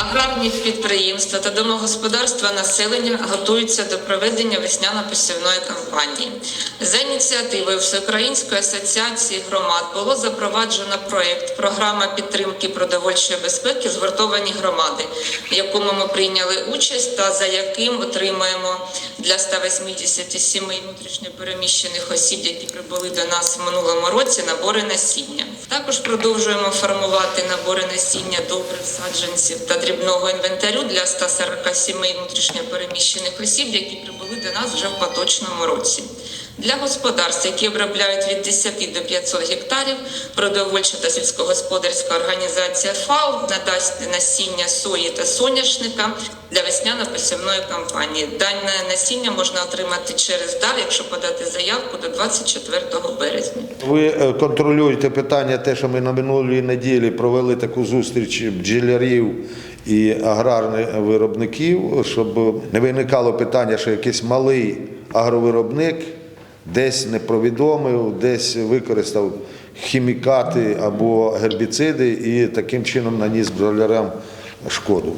Аграрні підприємства та домогосподарства населення готуються до проведення весняно-посівної кампанії. За ініціативою Всеукраїнської асоціації громад було запроваджено проєкт Програма підтримки продовольчої безпеки згуртовані громади, в якому ми прийняли участь та за яким отримуємо для 187 внутрішньопереміщених осіб, які прибули до нас в минулому році, набори насіння. Також продовжуємо формувати набори насіння добрив, саджанців та дрібного інвентарю для 147 внутрішньопереміщених осіб, які прибули до нас вже в поточному році. Для господарств, які обробляють від 10 до 500 гектарів, продовольча та сільськогосподарська організація ФАО надасть насіння сої та соняшника для весняно-посівної кампанії. Дане насіння можна отримати через дар, якщо подати заявку до 24 березня. Ви е, контролюєте питання, те, що ми на минулій неділі провели таку зустріч бджолярів і аграрних виробників, щоб не виникало питання, що якийсь малий агровиробник десь не провідомив, десь використав хімікати або гербіциди і таким чином наніс бджолярам шкоду.